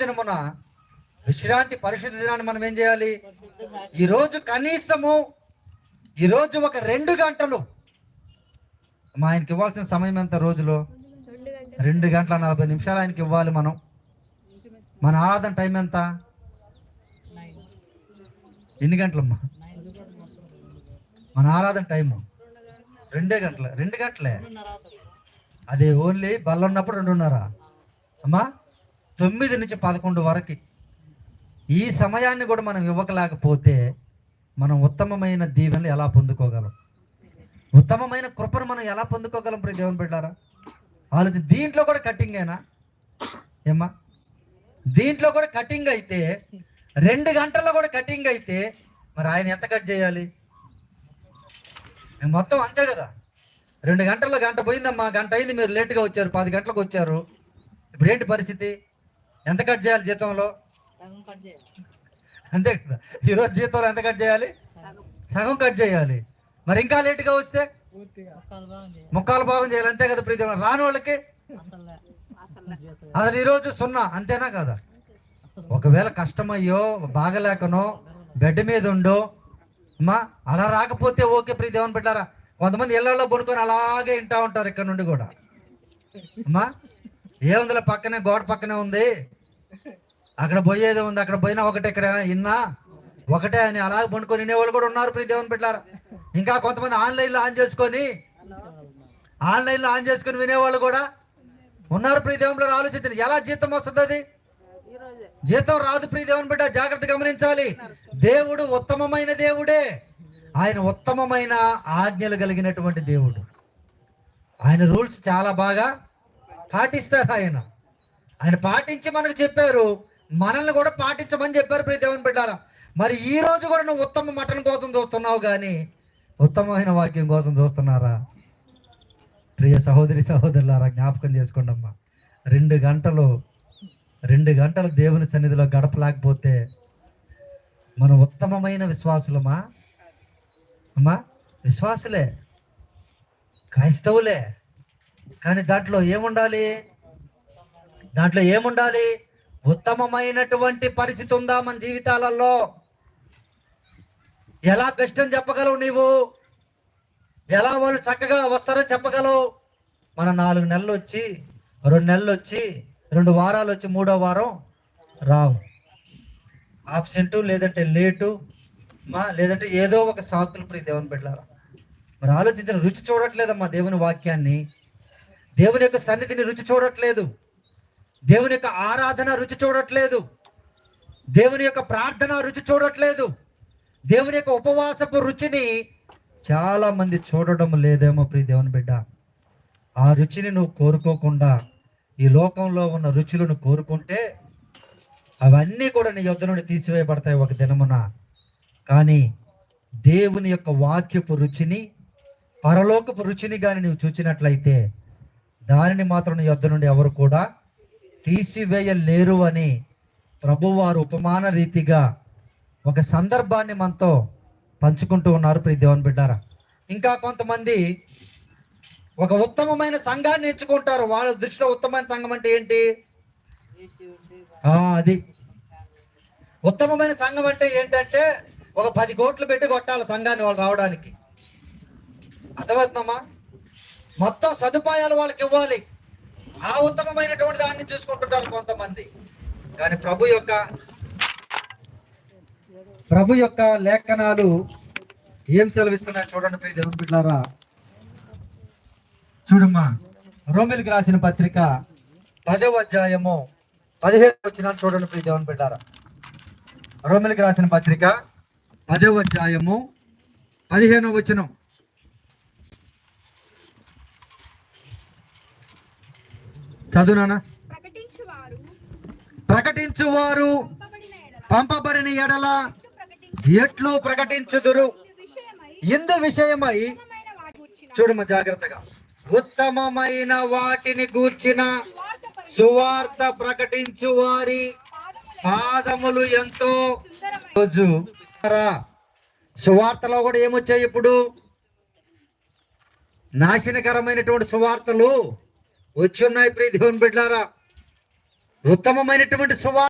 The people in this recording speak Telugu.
దినమున విశ్రాంతి పరిశుద్ధ దినాన్ని మనం ఏం చేయాలి? ఈరోజు కనీసము ఈరోజు ఒక రెండు గంటలు. మా ఆయనకి ఇవ్వాల్సిన సమయం ఎంత రోజులో? రెండు గంటల నలభై నిమిషాలు ఆయనకి ఇవ్వాలి మనం. మన ఆరాధన టైం ఎంత? ఎన్ని గంటలమ్మా? మన ఆరాధన టైము? రెండే గంటలు. రెండు గంటలే? అదే ఓన్లీ బల్ల ఉన్నప్పుడు రెండున్నర. అమ్మా తొమ్మిది నుంచి పదకొండు వరకు ఈ సమయాన్ని కూడా మనం ఇవ్వకలేకపోతే మనం ఉత్తమమైన దీవెనలు ఎలా పొందుకోగలం? ఉత్తమమైన కృపను మనం ఎలా పొందుకోగలం ప్రతి దేవుని పెట్టారా ఆలోచన దీంట్లో కూడా కటింగేనా ఏమ్మా? దీంట్లో కూడా కటింగ్ అయితే రెండు గంటల్లో కూడా కటింగ్ అయితే మరి ఆయన ఎంత కట్ చేయాలి? మొత్తం అంతే కదా. రెండు గంటల్లో గంట పోయిందమ్మా గంట అయింది మీరు లేట్గా వచ్చారు పది గంటలకు వచ్చారు. ఇప్పుడు ఏంటి పరిస్థితి? ఎంత కట్ చేయాలి జీతంలో? అంతే కదా. ఈరోజు జీతంలో ఎంత కట్ చేయాలి? సగం. కట్ చేయాలి. మరి ఇంకా లేట్గా వస్తే? ముక్కాలు భాగం చేయాలి. అంతే కదా ప్రీతి రాని వాళ్ళకి అసలు. ఈరోజు సున్నా. అంతేనా కదా? ఒకవేళ కష్టమయ్యో బాగలేకనో బెడ్ మీద ఉండో అమ్మా అలా రాకపోతే ఓకే ప్రీతి. దేవుని పెట్టారా? కొంతమంది ఇళ్ళలో పడుకొని అలాగే వింటా ఉంటారు ఇక్కడ నుండి కూడా. అమ్మా ఏముందిలే పక్కనే గోడ పక్కనే ఉంది. అక్కడ పోయేది ఉంది. అక్కడ పోయినా ఒకటే ఇక్కడ ఇన్నా ఒకటే అని అలా పండుకొని వినేవాళ్ళు కూడా ఉన్నారు ప్రీతి దేవుని పెట్టారు ఇంకా కొంతమంది ఆన్లైన్లో ఆన్ చేసుకొని ఆన్లైన్లో ఆన్ చేసుకొని వినేవాళ్ళు కూడా ఉన్నారు ప్రీ దేవుని ఆలోచించండి. ఎలా జీతం వస్తుంది అది? జీతం రాదు ప్రీ దేవుని బిడ్డ. జాగ్రత్త గమనించాలి. దేవుడు ఉత్తమమైన దేవుడే. ఆయన ఉత్తమమైన ఆజ్ఞలు కలిగినటువంటి దేవుడు. ఆయన రూల్స్ చాలా బాగా పాటిస్తారు ఆయన. ఆయన పాటించి మనకు చెప్పారు. మనల్ని కూడా పాటించమని చెప్పారు ప్రతి దేవుని బిడ్డారా. మరి ఈ రోజు కూడా నువ్వు ఉత్తమ మటన్ కోసం చూస్తున్నావు కానీ ఉత్తమమైన వాక్యం కోసం చూస్తున్నారా? ప్రియ సహోదరి సహోదరులారా జ్ఞాపకం చేసుకోండి అమ్మా. రెండు గంటలు రెండు గంటలు దేవుని సన్నిధిలో గడపలేకపోతే మనం ఉత్తమమైన విశ్వాసులమా? అమ్మా విశ్వాసులే క్రైస్తవులే. కానీ దాంట్లో ఏముండాలి? దాంట్లో ఏముండాలి? ఉత్తమమైనటువంటి పరిస్థితి ఉందా మన జీవితాలలో? ఎలా బెస్ట్ అని చెప్పగలవు నీవు? ఎలా వాళ్ళు చక్కగా వస్తారో చెప్పగలవు? మన నాలుగు నెలలు వచ్చి రెండు నెలలు వచ్చి రెండు వారాలు వచ్చి మూడో వారం రావు. ఆబ్సెంట్ లేదంటే లేటు మా లేదంటే ఏదో ఒక సాకులు ప్రియ దేవుని పెట్టారా మరి ఆలోచించిన రుచి చూడట్లేదమ్మా దేవుని వాక్యాన్ని. దేవుని యొక్క సన్నిధిని రుచి చూడట్లేదు. దేవుని యొక్క ఆరాధన రుచి చూడట్లేదు. దేవుని యొక్క ప్రార్థన రుచి చూడట్లేదు. దేవుని యొక్క ఉపవాసపు రుచిని చాలా మంది చూడడం లేదేమో ప్రియ దేవుని బిడ్డ. ఆ రుచిని నువ్వు కోరుకోకుండా ఈ లోకంలో ఉన్న రుచులను కోరుకుంటే అవన్నీ కూడా నీ యొద్ధ నుండి తీసివేయబడతాయి ఒక దినమున. కానీ దేవుని యొక్క వాక్యపు రుచిని పరలోకపు రుచిని కానీ నువ్వు చూచినట్లయితే దానిని మాత్రం నీ యొద్ధ నుండి ఎవరు కూడా తీసివేయలేరు అని ప్రభువారు ఉపమాన రీతిగా ఒక సందర్భాన్ని మనతో పంచుకుంటూ ఉన్నారు ప్రీ దేవన్ బిడ్డారా. ఇంకా కొంతమంది ఒక ఉత్తమమైన సంఘాన్ని ఎంచుకుంటారు. వాళ్ళ దృష్టిలో ఉత్తమమైన సంఘం అంటే ఏంటి? అది. ఉత్తమమైన సంఘం అంటే ఏంటంటే ఒక పది కోట్లు పెట్టి కొట్టాలి సంఘాన్ని వాళ్ళు రావడానికి. అర్థమవుతుందమ్మా? మొత్తం సదుపాయాలు వాళ్ళకి ఇవ్వాలి. ఆ ఉత్తమమైనటువంటి దాన్ని చూసుకుంటుంటారు కొంతమంది. కానీ ప్రభు యొక్క ప్రభు యొక్క లేఖనాలు ఏం సెలవిస్తున్నాయి చూడండి ప్రియ దేవుని బిడ్డారా. చూడమ్మా రోమిల్కి రాసిన పత్రిక పదవ అధ్యాయము పదిహేను వచ్చిన చూడండి ప్రియ దేవుని బిడ్డారా. రోమిల్కి రాసిన పత్రిక పదవ అధ్యాయము పదిహేనవ వచనం. చదువునానా ప్రకటించువారు. పంపబడిన ఎడల. ఎట్లు ప్రకటించుదురు. ఇందు విషయమై చూడమ్మ జాగ్రత్తగా. ఉత్తమమైన వాటిని గూర్చిన సువార్త ప్రకటించు వారి పాదములు ఎంతో రోజు. సువార్తలో కూడా ఏమొచ్చాయి ఇప్పుడు? నాశనకరమైనటువంటి సువార్తలు. వచ్చి ఉన్నాయి ప్రియ దేవుని బిడ్డారా. ఉత్తమమైనటువంటి సువార్త